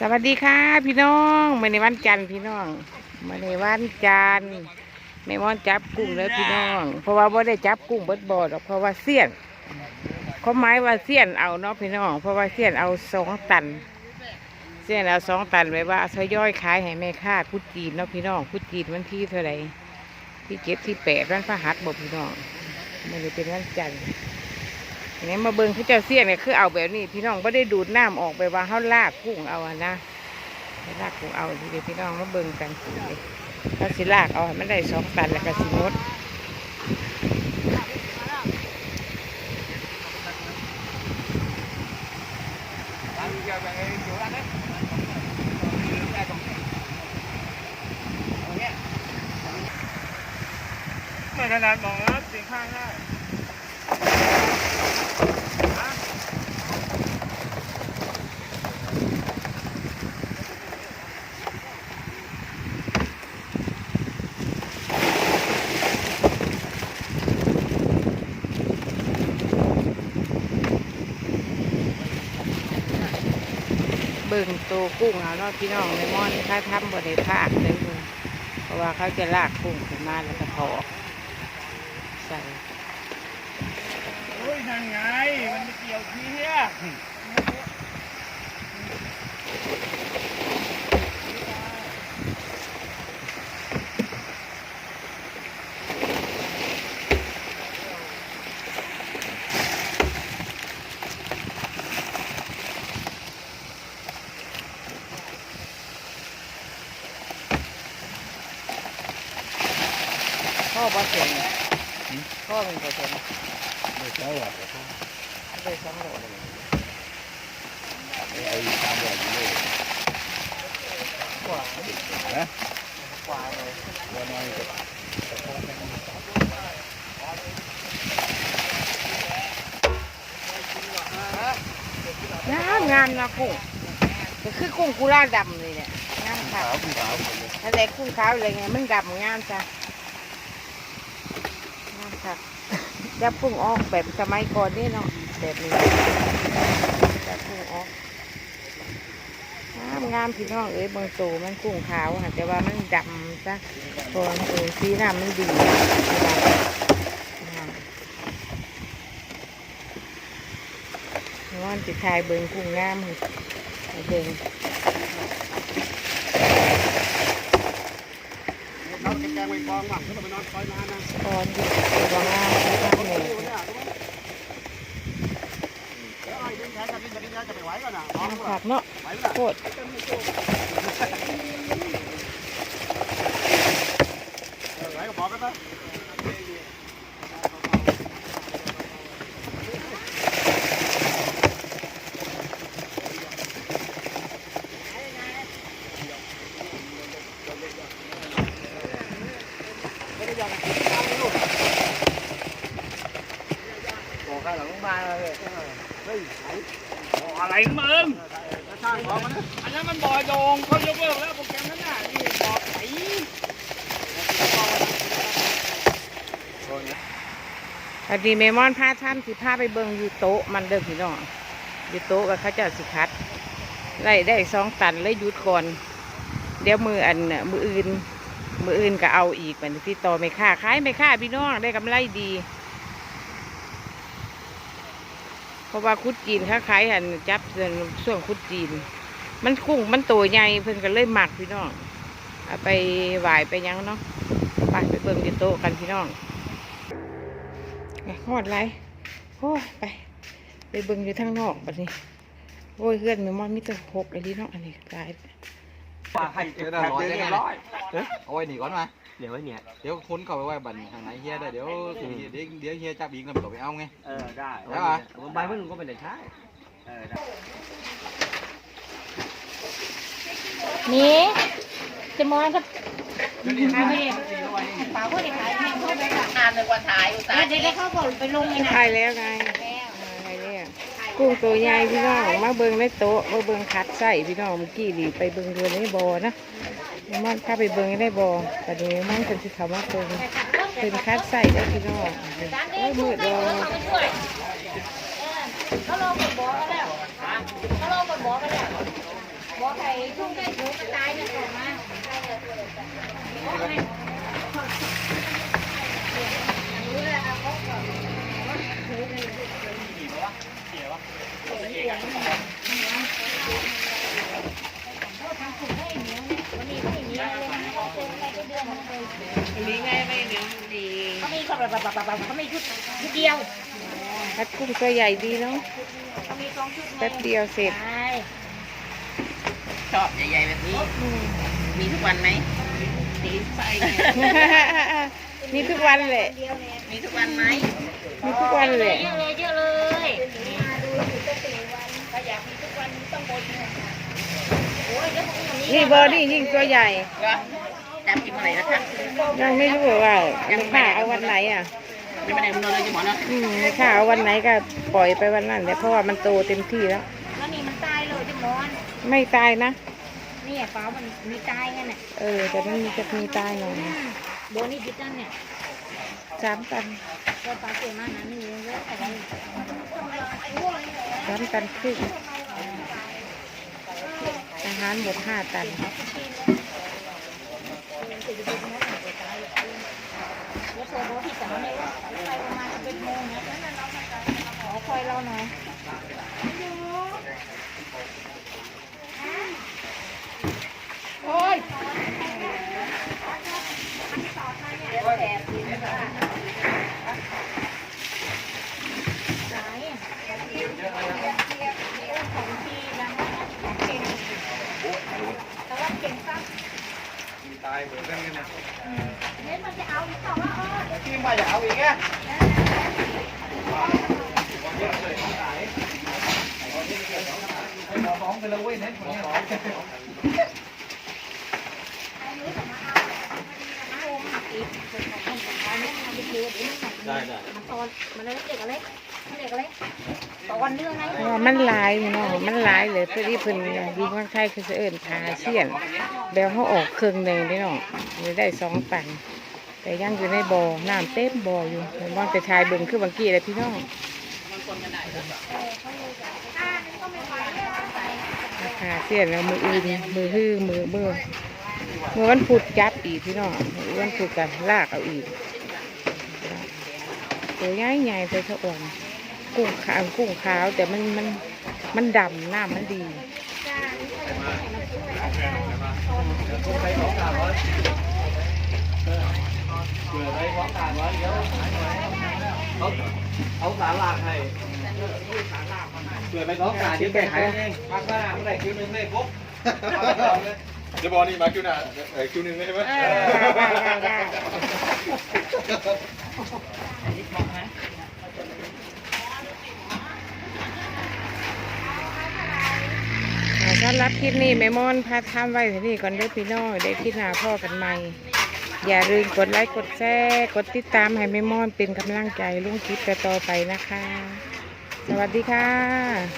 สวัสดีค่ะ พี่น้องมื่อในวันจันทร์พี่น้องมื่อในวันจันทร์แม่มอนจับกุ้งแล้วพี่น้อง เพราะว่าบ่ได้จับกุ้งเบิดบ่อหรอกเพราะว่าเสี้ยนเขาหมายว่าเสี้ยนเอาเนาะพี่น้อง เพราะว่าเสี้ยนเอาสองตัน เสี้ยนเอาสองตันไว้ว่าทยอยขายให้แม่ค้าพุทธจีนเนาะพี่น้องพุทธจีนวันที่เท่าไหร่ที่เจ็ดที่แปดวันพฤหัสบ่พี่น้องมื่อนี้เป็นวันจันทร์ นี่ยมาเบิ่งเขาเจ้าเสี้ยนเนี่ยคือเอาแบบนี้ พี่น้องไม่ได้ดูดน้ำออกไปว่าเขาลากกุ้งเอาอะนะลากกุ้งเอาทีเดียวพี่น้องมาเบิ่งกันเลยเขาสิลากเอาให้มันได้สองตันแล้วก็สิงดไม่ขนาดมองนะสีข้างได้ บิ่งตัวกุ้งเอาเนาะพี่น้องในมอนถ้าทำบ่ได้ภาคเลยคุณเพราะว่าเขาจะลากกุ้งขึ้นมาแล้วก็ถอดใส่โอ้ยทางไงมันไม่เกี่ยวเที่ย พ่อบ่เสร็จพ่อเป็นบ่เสร็จไม่ใช่หรอกได้สองโลเลยไอ้ตามแบบนี้กว่านะกว่าเลยตัวน้อยก็งามงามนะกุ้งก็คือกุ้งกุลาดำเลยเนี่ยงามค่ะขาวขาวหมดเลยถ้าแต่กุ้งขาวอะไรเงี้ยมันดำงามจ้ะ ค่ะจะพุ่งออกแบบสมัยก่อนนี่เนาะแบบนี้จะพุ่งออกงามงามพี่น้องเอ้ยบางโตมันกุ้งขาวค่ะแต่ว่ามันดำจ้ะพอเออสีน้ำมันดีงามวันจิตทายเบิ่งกุ้งงามให้เบิ่ง น้องจะแกงไว้กองหวังถ้าเราไปนอนคอยนานนะตอนที่ตัวงามที่ทำเลยแล้วไอ้ดิ้นแขนกันดิ้นจะดิ้นจะไปไหวก่อนนะมองน้ำผักเนาะไหวก่อนโคตร ไหวก็บอกกันนะ บอกกันหลัง เฮ้ยบ่ออะไรมึงช่างบอกมันนะอันนั้นมันบ่อโดงเขายกเลิกแล้วโปรแกรมนั้นน่ะนี่บ่อไถพอดีเมมอนพาท่านสิพาไปเบิ่งอยู่โต๊ะมันเด้อพี่น้องอยู่โต๊ะก็เขาเจะสิคัดไล่ได้สองตันเลยหยุดก่อน เดี๋ยวมืออันมืออื่น มืออื่นก็เอาอีกเหมันพี่ต่อไม่ค่าขายไม่ค่าพี่น้องได้กำไรดี เพ ราะว่าคุดจีนค้าขายอันจับเดือนช่วงคุดจีน มันคุ้งมันโตใหญ่เพิ่นก็เลยหมักพี่น้องเอาไปไหวายไปหยังเนาะไปไปเบิ่งที่โต๊ะกันพี่น้องไงหอดไรโอ้ยไป ไปเบิ่งอยู่ทางนอกบัดนี้โอ้ยเพื่อนมีมอนมิตรหกไอ้นี่เนาะอันนี้ตายว่าให้เจอได้ร้อยได้ไงร้อยเอาไว้หนีก่อนมา เดี๋ยวไว้เนี่ย เดี๋ยวคนเข้าไปไว้บันทางไหนเฮียได้เดี๋ยวเดี๋ยวเดี๋ยวเฮียจับอีกนำตัวไปเอาไง เออได้ได้ปะใบเพิ่งก็เป็นได้ใช้เออได้นี่จะมอนก็ป่าก็ได้ขายแม่เขาไปอ่านเลยวันถ่ายอุตส่าห์เด็กๆเขาก็ไปลงในนั้นถ่ายแล้วไงถ่ายแล้ว กุ้งตัวใหญ่พี่น้องมาเบิ่งในโต๊ะมาเบิ่งคัดไส้พี่น้องเมื่อกี้นี่ไปเบิ่งดูในบ่อนะมันพาไปเบิ่งในบ่อแต่นี้มันเป็นสิเขามาเบิ่งเป็นคัดไส้ได้อพี่น้องโอ้ยมืดเลยเขาลงกับหมอกันแล้วเขาลงกับหมอกันแล้วหมอบอกใครช่วงใกล้หูกระตายเนี่ยออกมา นี่ไงไม่เดี๋ยวดีเขามีเขาแบบแบบแบบแบบเขามีชุดชุดเดียวพัดกุ้งตัวใหญ่ดีเนาะเขามีสองชุดไงแป๊บเดียวเสร็จใช่ชอบใหญ่ๆแบบนี้ มีทุกวันไหมสีไฟมีทุกวันแหละเดียวเนี่ยมีทุกวันไหมมีทุกวันแหละเยอะเลยเยอะเลยมาดูอยู่ตั้งสี่วันถ้าอยากมีทุกวันต้องบนเนี่ยโอ้ยเดี๋ยวพรุ่งนี้นี่เบอร์นี่ยิ่งตัวใหญ่ก็ จำกินเมื่อไหร่นะคะยังไม่รู้ว่ายังค่าเอาวันไหนอะไม่ได้มันนอนเลยจะหมอเนาะอืมค่าเอาวันไหนก็ปล่อยไปวันนั้นเนี่ยเพราะว่ามันโตเต็มที่แล้ว แล้วนี่มันตายเลยจิมอนไม่ตายนะนี่ฟ้ามันมีตายงั้นน่ะเออแต่มันมีจะมีตายหน่อยโบนี่พิจันเนี่ยสามตันก็ปลาเกมานะนี่เยอะอะไรสามตันครึ่งอาหารหมดห้าตัน แล้วโซโบที่สามเนี่ยไปประมาณจะเป็นโมงนะขอคอยเราหน่อยโอ้ยสายอะของทีนะเก่งแต่ว่าเก่งซัก ตายเหมือนกันนะเน้นมันจะเอาหรื อเปล่าว่าเอมันลาะว่ามันหลายเนาะมันหลายเลยเพื่อที่เพิ่นดีเมืองไทยคือเอิ้นพาเซียนแล้วเขาออกเครื่องหนึ่งได้เนาะเลยได้สองตันแต่ยังอยู่ในบ่อน้ำเต็มบ่ออยู่เห็นว่าแต่ชายเบิ่งคือบางกี้เลยพี่น้องราคาเสียนแล้วมืออื่นมือฮื้อมือเบื่อมือวันพุธจับอีกพี่น้องมือวันพุธกันลากเอาอีกตัวใหญ่ใหญ่แต่สะอ่อน กุ้งขาวกุ้งขาว แต่มันมันมันดำน้ำมันดีเกิดอะไรของต่างวะเดี๋ยวเขาเอาสารลากให้เกิดไปท้องกาเดี๋ยวแกหายเองพักหน้าเมื่อไหร่คิวหนึ่งไม่ครบเดี๋ยวบอกนี่มาคิวหน้าเออคิวหนึ่งใช่ไหม เออได้ได้ได้อ่าสำหรับคลิปนี้แม่มอนพาทำไว้ที่นี่ก่อนเด้อพี่น้องได้คลิปหนาพ่อกันใหม่ อย่าลืมกดไลค์กดแชร์กดติดตามให้แม่มอนเป็นกำลังใจลุงคลิปต่อไปนะคะ สวัสดีค่ะ